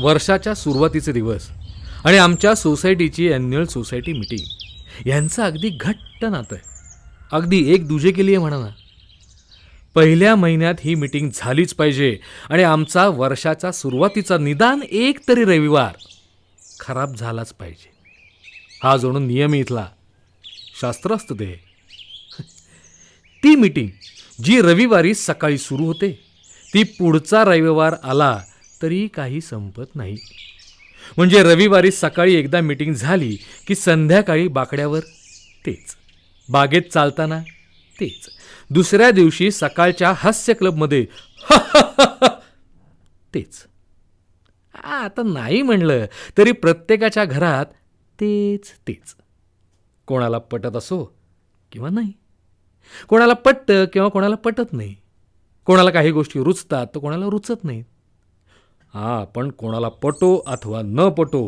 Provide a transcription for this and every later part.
वर्षाच्या सुरुवातीचे दिवस आणि आमच्या सोसायटीची ॲन्युअल सोसायटी मिटिंग यांचं अगदी घट्ट नातं आहे. अगदी एक दुजे केली आहे म्हणा ना. पहिल्या महिन्यात ही मिटिंग झालीच पाहिजे आणि आमचा वर्षाचा सुरुवातीचा निदान एक तरी रविवार खराब झालाच पाहिजे. हा जणू नियम इथला. शास्त्र असतं ते. ती मिटिंग जी रविवारी सकाळी सुरू होते ती पुढचा रविवार आला तरी काही संपत नाही. म्हणजे रविवारी सकाळी एकदा मीटिंग झाली की संध्याकाळी बाकड्यावर तेच. बागेत चालताना तेच. दुसऱ्या दिवशी सकाळच्या हास्य क्लबमध्ये तेच. आता नाही म्हणलं तरी प्रत्येकाच्या घरात तेच तेच. कोणाला पटत असो किंवा नाही. कोणाला पटतं किंवा कोणाला पटत नाही. कोणाला काही गोष्टी रुचतात तर कोणाला रुचत नाहीत. हां पण कोणाला पटो अथवा न पटो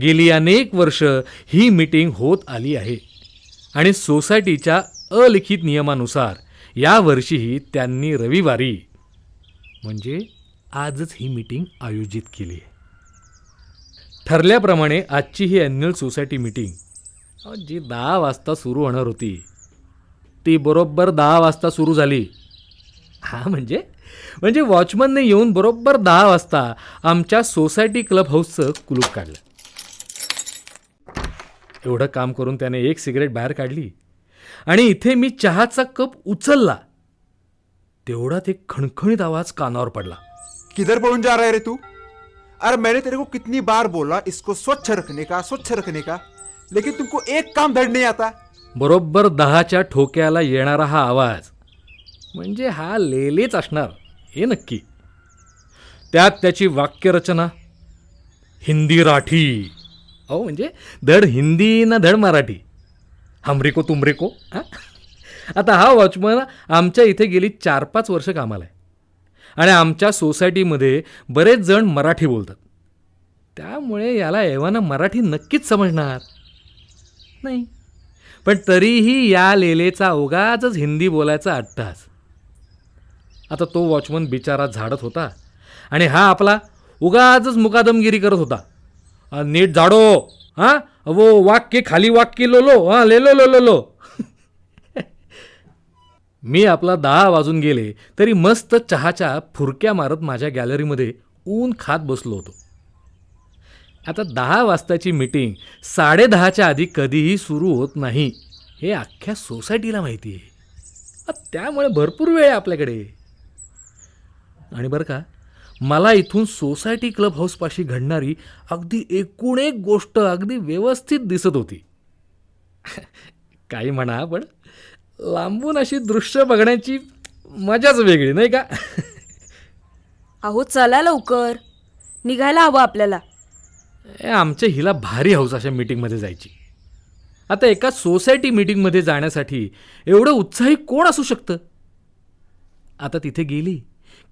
गेली अनेक वर्ष ही मीटिंग होत आली आहे. आणि सोसायटीच्या अलिखित नियमानुसार यावर्षीही त्यांनी रविवारी म्हणजे आजच ही मीटिंग आयोजित केली आहे. ठरल्याप्रमाणे आजची ही ॲन्युअल सोसायटी मीटिंग जी दहा वाजता सुरू होणार होती ती बरोबर दहा वाजता सुरू झाली. हा म्हणजे? म्हणजे वॉचमनने येऊन बरोबर दहा वाजता आमच्या सोसायटी क्लब हाऊसचं कुलूप काढलं. एवढं काम करून त्याने एक सिगरेट बाहेर काढली. आणि इथे मी चहाचा कप उचलला. तेवढात एक खणखणीत आवाज कानावर पडला. किधर पहुंच जा रहा है रे तू? अरे मैंने तेरे को कितनी बार बोला इसको स्वच्छ रखने का स्वच्छ रखने का। लेकिन तुमको एक काम धड़ नहीं आता। बरोबर दहाच्या ठोक्याला येणारा हा आवाज. म्हणजे हा लेलेच असणार हे नक्की. त्यात त्याची वाक्यरचना हिंदी राठी. अहो म्हणजे धड हिंदी ना धड मराठी. हमरेको तुमरेको हां? आता हा वॉचमन आमच्या इथे गेली चार पाच वर्ष कामाला आहे. आणि आमच्या सोसायटीमध्ये बरेच जण मराठी बोलतात. त्यामुळे याला एव्हाना मराठी नक्कीच समजणार. नाही. पण तरीही या लेलेचा उगाचच हिंदी बोलायचा अट्टास आता तो वॉचमन बिचारा झाडत होता. आणि हा आपला उगाचच मुकादमगिरी करत होता. नीट झाडो. हां? वो वाक्य खाली वाक्य लोलो. हा हां ले लो. लो लो लो मी आपला दहा वाजून गेले तरी मस्त चहाच्या फुरक्या मारत माझ्या गॅलरीमध्ये ऊन खात बसलो होतो. आता दहा वाजताची मीटिंग साडेदहाच्या आधी कधीही सुरू होत नाही हे अख्ख्या सोसायटीला माहिती आहे. त्यामुळे भरपूर वेळ आहे आपल्याकडे. आणि बरं का मला इथून सोसायटी क्लब हाऊसपाशी घडणारी अगदी एकूण एक गोष्ट अगदी व्यवस्थित दिसत होती. काही म्हणा पण लांबून अशी दृश्य बघण्याची मजाच वेगळी नाही का? अहो चला लवकर. निघायला हवं आपल्याला. ए, आमच्या हिला भारी हौस अशा मीटिंगमध्ये जायची. आता एका सोसायटी मीटिंगमध्ये जाण्यासाठी एवढं उत्साही कोण असू शकतं? आता तिथे गेली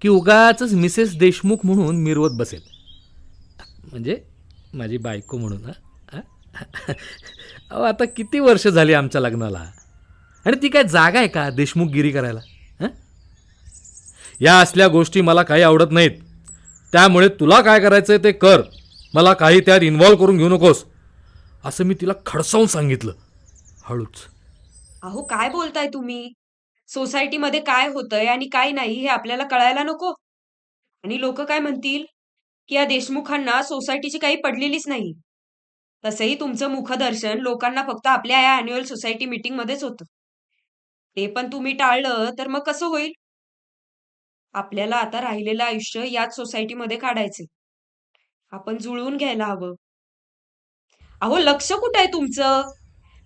की उगाच मिसेस देशमुख म्हणून मिरवत बसेल म्हणजे माझी बायको म्हणून? अहो आता किती वर्ष झाली आमच्या लग्नाला? आणि ती काय जागा आहे का देशमुखगिरी करायला? हं? या असल्या गोष्टी मला काही आवडत नाहीत. त्यामुळे तुला काय करायचंय ते कर. मला काही त्यात इन्व्हॉल्व करून घेऊ नकोस. असं मी तिला खडसावून सांगितलं. हळूच. अहो काय बोलताय तुम्ही? सोसायटीमध्ये काय होतंय आणि काय नाही हे आपल्याला कळायला नको. आणि लोक काय म्हणतील? की या देशमुखांना सोसायटीची काही पडलेलीच नाही. तसंही तुमचं मुखदर्शन लोकांना फक्त आपल्या या अॅन्युअल सोसायटी मीटिंग मध्येच होतं. ते पण तुम्ही टाळलं तर मग कसं होईल? आपल्याला आता राहिलेलं आयुष्य याच सोसायटीमध्ये काढायचे आपण जुळवून घ्यायला हवं. अहो लक्ष कुठं आहे तुमचं?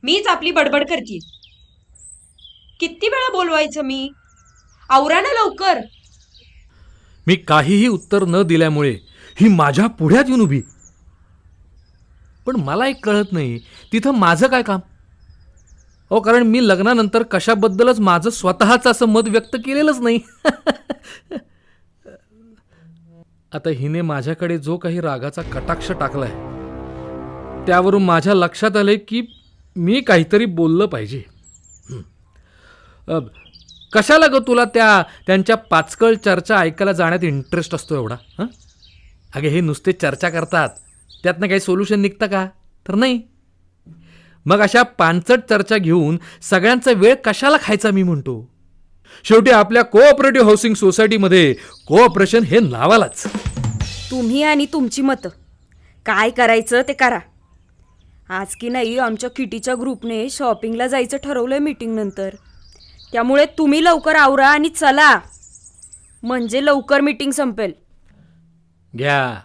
मीच आपली बडबड करते किती वेळा बोलवायचं मी? आवरा ना लवकर. मी काहीही उत्तर न दिल्यामुळे ही माझ्या पुढ्यात येऊन उभी. पण मला एक कळत नाही तिथं माझं काय काम? हो कारण मी लग्नानंतर कशाबद्दलच माझं स्वतःचं असं मत व्यक्त केलेलंच नाही. आता हिने माझ्याकडे जो काही रागाचा कटाक्ष टाकलाय त्यावरून माझ्या लक्षात आले की मी काहीतरी बोललं पाहिजे. कशाला ग तुला त्या त्यांच्या पाचकळ चर्चा ऐकायला जाण्यात इंटरेस्ट असतो एवढा हां? अगे हे नुसते चर्चा करतात. त्यातनं काही सोल्युशन निघतं का? तर नाही. मग अशा पानचट चर्चा घेऊन सगळ्यांचा वेळ कशाला खायचा मी म्हणतो? शेवटी आपल्या कोऑपरेटिव्ह हाऊसिंग सोसायटीमध्ये कोऑपरेशन हे नावालाच. तुम्ही आणि तुमची मतं. काय करायचं ते करा. आज की नाही आमच्या किटीच्या ग्रुपने शॉपिंगला जायचं ठरवलंय मीटिंग नंतर. त्यामुळे तुम्ही लवकर आवरा आणि चला. म्हणजे लवकर मीटिंग संपेल. घ्या.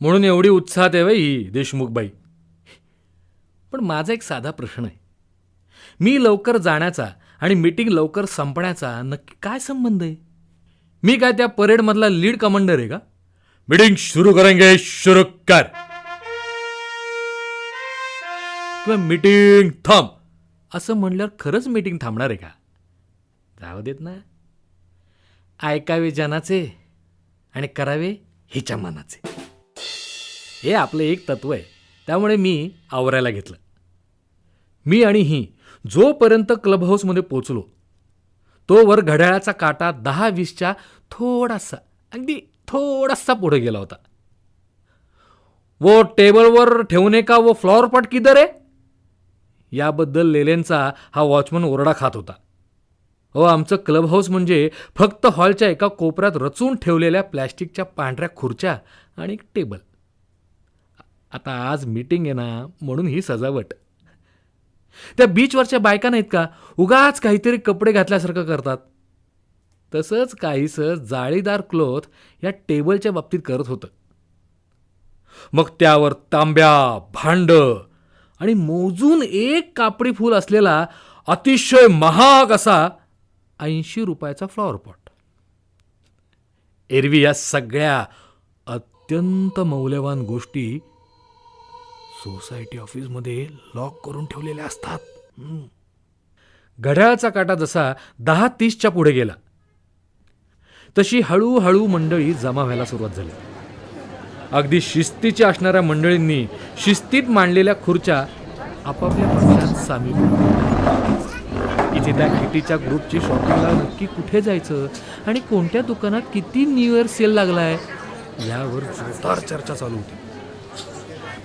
म्हणून एवढी उत्साहात आहे ही देशमुखबाई. पण माझा एक साधा प्रश्न आहे. मी लवकर जाण्याचा आणि मीटिंग लवकर संपण्याचा नक्की काय संबंध आहे? मी काय त्या परेडमधला लीड कमांडर आहे का? मीटिंग सुरू करेंगे सुरू कर. किंवा मीटिंग थांब. असं म्हणल्यावर खरंच मीटिंग थांबणार आहे का? जाऊ देत ना. ऐकावे जनाचे आणि करावे हिच्या मनाचे. हे आपलं एक तत्व आहे. त्यामुळे मी आवरायला घेतलं. मी आणि ही जोपर्यंत क्लब हाऊसमध्ये पोचलो तोवर घड्याळाचा काटा दहा वीसच्या थोडासा अगदी थोडासा पुढे गेला होता. वो टेबलवर ठेवणे का वो फ्लॉवर पॉट किधर आहे? याबद्दल लेलेंचा हा वॉचमन ओरडा खात होता. हो आमचं क्लब हाऊस म्हणजे फक्त हॉलच्या एका कोपऱ्यात रचून ठेवलेल्या प्लॅस्टिकच्या पांढऱ्या खुर्च्या आणि एक टेबल. आता आज मीटिंग आहे ना म्हणून ही सजावट. त्या बीचवरच्या बायका नाहीत का? उगाच काहीतरी कपडे घातल्यासारखं करतात. तसंच काहीसं जाळीदार क्लोथ या टेबलच्या बाबतीत करत होतं. मग त्यावर तांब्या भांड आणि मोजून एक कापडी फूल असलेला अतिशय महाग असा ऐंशी रुपयाचा फ्लॉवर पॉट एरवी या सगळ्या अत्यंत मौल्यवान गोष्टी सोसायटी ऑफिसमध्ये लॉक करून ठेवलेल्या असतात. घड्याळाचा काटा जसा दहा तीसच्या पुढे गेला तशी हळूहळू मंडळी जमा व्हायला सुरुवात झाली. अगदी शिस्तीच्या असणाऱ्या मंडळींनी शिस्तीत मांडलेल्या खुर्च्या आपापल्या पक्षात सामील इथे त्या किटीच्या ग्रुपची शॉपिंगला नक्की कुठे जायचं आणि कोणत्या दुकानात किती न्यू इयर सेल लागलाय यावर जोरदार चर्चा चालू होती.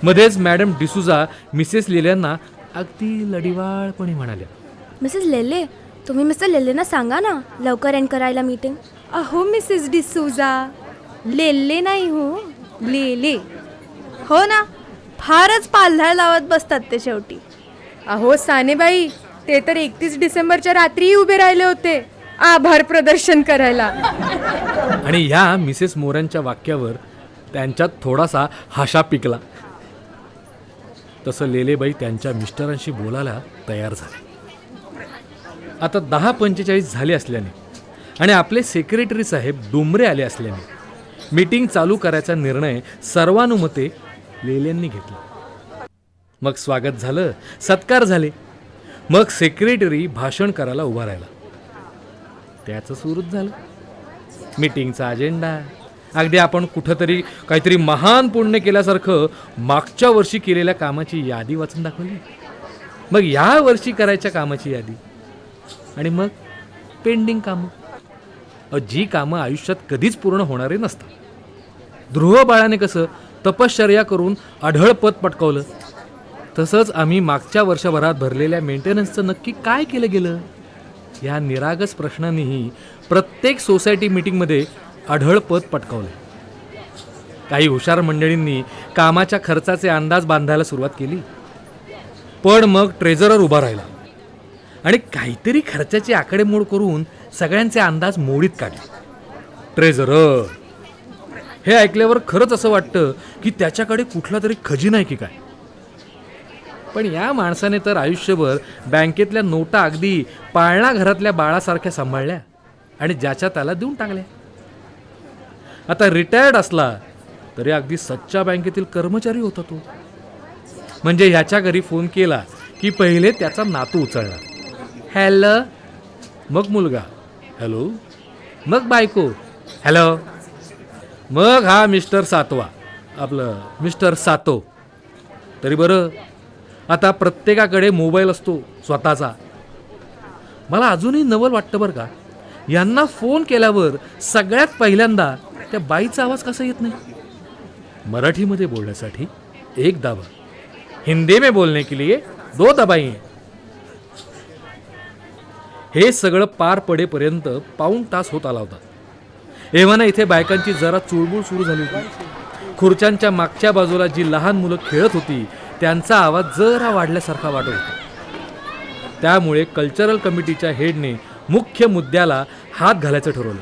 मध्येच मॅडम डिसुजा मिसेस लिल्यांना अगदी लढिवाळपणे म्हणाल्या. मिसेस लेले तुम्ही मिस्टर लेलेंना सांगा ना लवकर एंड करायला मीटिंग अहो मिसेस डिसूजा लेले नाही हो लेले. हो ना फारच पाल्हाळ लावत बसतात ते शेवटी. अहो सानेबाई ते तर एकतीस डिसेंबरच्या रात्रीही उभे राहिले होते. आभार प्रदर्शन करायला. आणि ह्या मिसेस मोऱ्यांच्या वाक्यावर त्यांच्यात थोडासा हाशा पिकला. तसं लेलेबाई त्यांच्या मिस्टरांशी बोलायला तयार झाले. आता दहा पंचेचाळीस झाले असल्याने आणि आपले सेक्रेटरी साहेब डुमरे आले असल्याने मीटिंग चालू करायचा निर्णय सर्वानुमते लेल्यांनी घेतला. मग स्वागत झालं सत्कार झाले. मग सेक्रेटरी भाषण करायला उभा राहिला. त्याचं सुरूच झालं. मीटिंगचा अजेंडा अगदी आपण कुठंतरी काहीतरी महान पुण्य केल्यासारखं मागच्या वर्षी केलेल्या कामाची यादी वाचून दाखवली. मग या वर्षी करायच्या कामाची यादी. आणि मग पेंडिंग कामं. जी कामं आयुष्यात कधीच पूर्ण होणारे नसतात. ध्रुव बाळाने कसं तपश्चर्या करून आढळपद पटकावलं. तसंच आम्ही मागच्या वर्षभरात भरलेल्या मेंटेनन्सचं नक्की काय केलं गेलं? या निरागस प्रश्नांनीही प्रत्येक सोसायटी मीटिंगमध्ये आढळ पद पटकावले काही हुशार मंडळींनी कामाच्या खर्चाचे अंदाज बांधायला सुरुवात केली. पण मग ट्रेझरर उभा राहिला. आणि काहीतरी खर्चाची आकडेमोड करून सगळ्यांचे अंदाज मोडीत काढले. ट्रेझरर हे ऐकल्यावर खरंच असं वाटतं की त्याच्याकडे कुठला तरी खजिना आहे की काय? पण या माणसाने तर आयुष्यभर बँकेतल्या नोटा अगदी पाळणा घरातल्या बाळासारख्या सांभाळल्या आणि ज्याच्या त्याला देऊन टाकल्या. आता रिटायर्ड असला तरी अगदी सच्चा बँकेतील कर्मचारी होता तो. म्हणजे ह्याच्या घरी फोन केला की पहिले त्याचा नातू उचलला. हॅलो मग मुलगा. हॅलो मग बायको. हॅलो मग हा मिस्टर सातवा. आपलं मिस्टर सातो. तरी बरं आता प्रत्येकाकडे मोबाईल असतो स्वतःचा. मला अजूनही नवल वाटतं बरं का? यांना फोन केल्यावर सगळ्यात पहिल्यांदा त्या बाईचा आवाज कसा येत नाही? मराठीमध्ये बोलण्यासाठी एक दाबा. हिंदी में बोलने के लिए दो दबाई हे सगळं पार पडेपर्यंत पाऊण तास होत आला होता. एव्हाना इथे बायकांची जरा चुळबुळ सुरू झाली होती. खुर्च्यांच्या मागच्या बाजूला जी लहान मुलं खेळत होती त्यांचा आवाज जरा वाढल्यासारखा वाटत होता. त्यामुळे कल्चरल कमिटीच्या हेडने मुख्य मुद्द्याला हात घालायचं ठरवलं.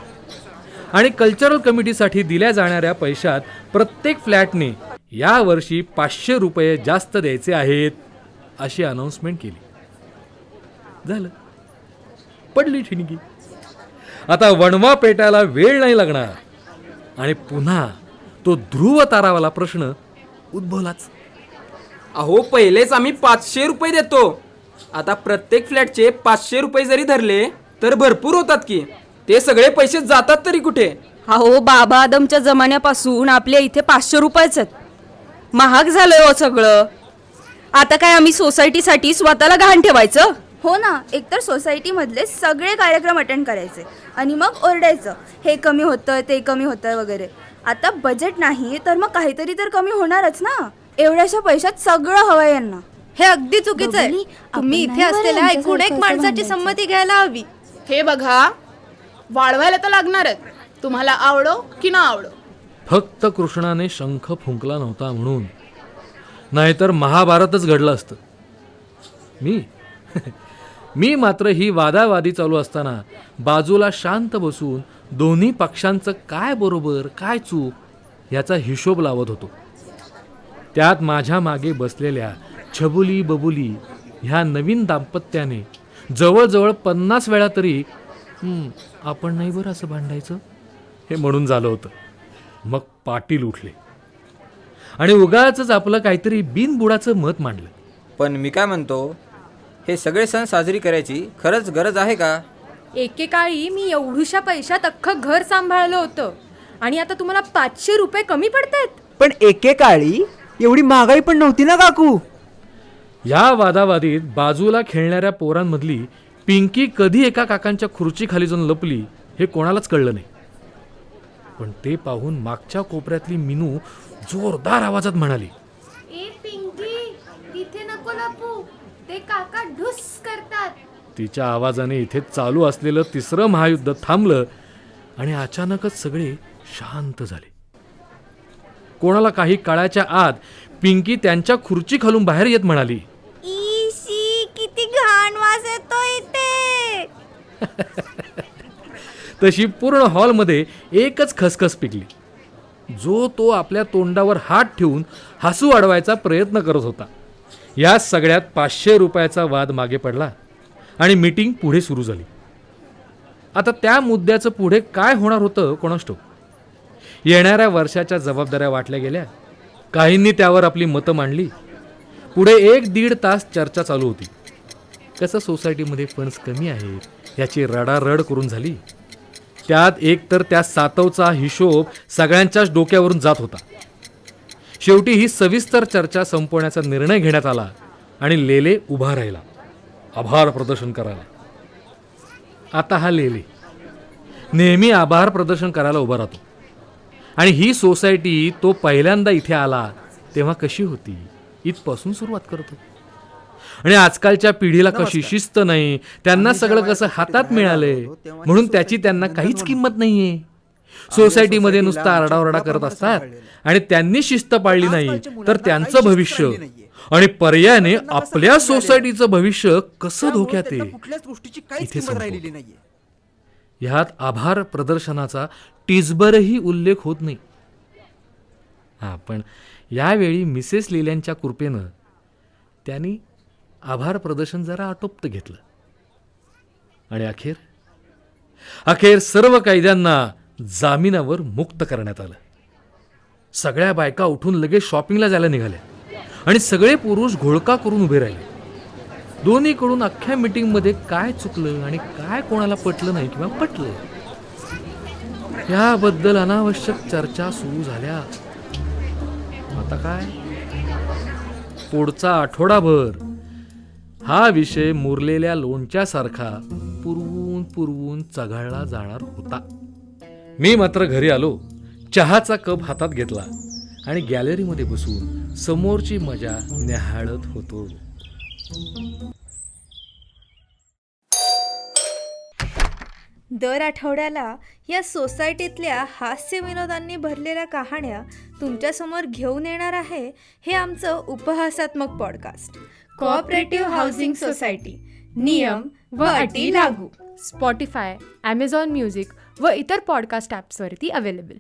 आणि कल्चरल कमिटीसाठी दिल्या जाणाऱ्या पैशात प्रत्येक फ्लॅटने यावर्षी पाचशे रुपये जास्त द्यायचे आहेत अशी अनाऊन्समेंट केली. झालं. पडली ठिणगी. आता वणवा पेटायला वेळ नाही लागणार. आणि पुन्हा तो ध्रुव तारावाला प्रश्न उद्भवलाच. अहो पहिलेच आम्ही पाचशे रुपये देतो. आता प्रत्येक फ्लॅटचे पाचशे रुपये जरी धरले तर भरपूर होतात की. ते सगळे पैसे जातात तरी कुठे? अहो बाबा आदमच्या जमान्यापासून आपल्या इथे पाचशे रुपयेच आहेत. महाग झालंय हो सगळं. आता काय आम्ही सोसायटीसाठी स्वतःला गहाण ठेवायचं? हो ना एकतर सोसायटीमधले सगळे कार्यक्रम अटेंड करायचे आणि मग ओरडायचं. हे कमी होतं ते कमी होतं वगैरे. आता बजेट नाही तर मग काहीतरी तर कमी होणारच ना. एवढ्याशा पैशात सगळं हवं यांना. हे अगदी चुकीचं आहे. दोघांनी तुम्ही इथे बरं असलेल्या एकूण एक माणसाची भांडायचं. संमती घ्यायला हवी. हे बघा वाढवायला तर लागणारच तुम्हाला आवडो की ना आवडो? फक्त कृष्णाने शंख फुंकला नव्हता म्हणून. नाहीतर महाभारतच घडलं असतं. मी? मी मात्र ही वादावादी चालू असताना बाजूला शांत बसून दोन्ही पक्षांचं काय बरोबर काय चूक याचा हिशोब लावत होतो. त्यात माझ्या मागे बसलेल्या छबुली बबुली ह्या नवीन दाम्पत्याने जवळजवळ पन्नास वेळा तरी "हं, आपण नाही बरं असं भांडायचं? हे म्हणून झालं होतं. मग पाटील उठले. आणि उगाच आपलं काहीतरी बिनबुडाचं मत मांडलं. पण मी काय म्हणतो हे सगळे सण साजरी करायची खरंच गरज आहे का? एकेकाळी मी एवढूशा पैशात अख्खं घर सांभाळलं होतं. आणि आता तुम्हाला पाचशे रुपये कमी पडतायत. पण एकेकाळी एवढी महागाई पण नव्हती ना काकू? या वादावादीत बाजूला खेळणाऱ्या पोरांमधली पिंकी कधी एका काकांच्या खुर्चीखाली जाऊन लपली हे कोणालाच कळलं नाही. पण ते पाहून मागच्या कोपऱ्यातली मिनू जोरदार आवाजात म्हणाली ए पिंकी तिथे नको लपू. ते काका ढुस करतात. तिच्या आवाजाने इथे चालू असलेलं तिसरं महायुद्ध थांबलं आणि अचानकच सगळे शांत झाले. कोणाला काही काळाच्या आत पिंकी त्यांच्या खुर्ची खालून बाहेर येत म्हणाली. किती घाण वास येतो इथे. तशी पूर्ण हॉलमध्ये एकच खसखस पिकली. जो तो आपल्या तोंडावर हात ठेवून हसू अडवायचा प्रयत्न करत होता. या सगळ्यात पाचशे रुपयाचा वाद मागे पडला आणि मीटिंग पुढे सुरू झाली. आता त्या मुद्द्याचं पुढे काय होणार होतं कोणास येणाऱ्या वर्षाच्या जबाबदाऱ्या वाटल्या गेल्या. काहींनी त्यावर आपली मतं मांडली. पुढे एक दीड तास चर्चा चालू होती. कसं सोसायटीमध्ये फंड्स कमी आहेत याची रडारड करून झाली. त्यात एक तर त्या सातवचा हिशोब सगळ्यांच्याच डोक्यावरून जात होता. शेवटी ही सविस्तर चर्चा संपवण्याचा निर्णय घेण्यात आला आणि लेले उभा राहिला. आभार प्रदर्शन करायला. आता हा लेले. नेहमी आभार प्रदर्शन करायला उभा राहतो. आणि ही सोसायटी तो पहिल्यांदा इथे आला तेव्हा कशी होती? इथपासून सुरुवात करतो आणि आजकालच्या पिढीला कशी शिस्त नाही त्यांना सगळं कसं हातात मिळालंय म्हणून त्याची त्यांना काहीच किंमत नाहीये. सोसायटीमध्ये नुसता आरडाओरडा करत असतात आणि त्यांनी शिस्त पाळली नाही तर त्यांचं भविष्य आणि पर्यायाने आपल्या सोसायटीचं भविष्य कसं धोक्यात आहे? इथे. राहिलेली नाहीये. ह्यात आभार प्रदर्शनाचा टिजबरही उल्लेख होत नाही. हां पण यावेळी मिसेस लिल्यांच्या कृपेनं त्यांनी आभार प्रदर्शन जरा आटोपतं घेतलं. आणि अखेर अखेर सर्व कैद्यांना जामिनावर मुक्त करण्यात आलं. सगळ्या बायका उठून लगेच शॉपिंगला जायला निघाल्या आणि सगळे पुरुष घोळका करून उभे राहिले. दोन्हीकडून अख्ख्या मीटिंगमध्ये काय चुकलं आणि काय कोणाला पटलं नाही किंवा पटलं याबद्दल अनावश्यक चर्चा सुरू झाल्या. आता काय? पुढचा आठवडाभर. हा विषय मुरलेल्या लोणच्यासारखा पुरवून पुरवून चघळला जाणार होता. मी मात्र घरी आलो चहाचा कप हातात घेतला आणि गॅलरीमध्ये बसून समोरची मजा न्याहाळत होतो. दर आठवड्याला या सोसायटीतल्या हास्य विनोदांनी भरलेल्या कहाण्या तुमच्यासमोर घेऊन येणार आहे हे आमचं उपहासात्मक पॉडकास्ट. कोऑपरेटिव्ह हाऊसिंग सोसायटी नियम व अटी लागू. स्पॉटीफाय ॲमेझॉन म्युझिक व इतर पॉडकास्ट ॲप्सवरती अवेलेबल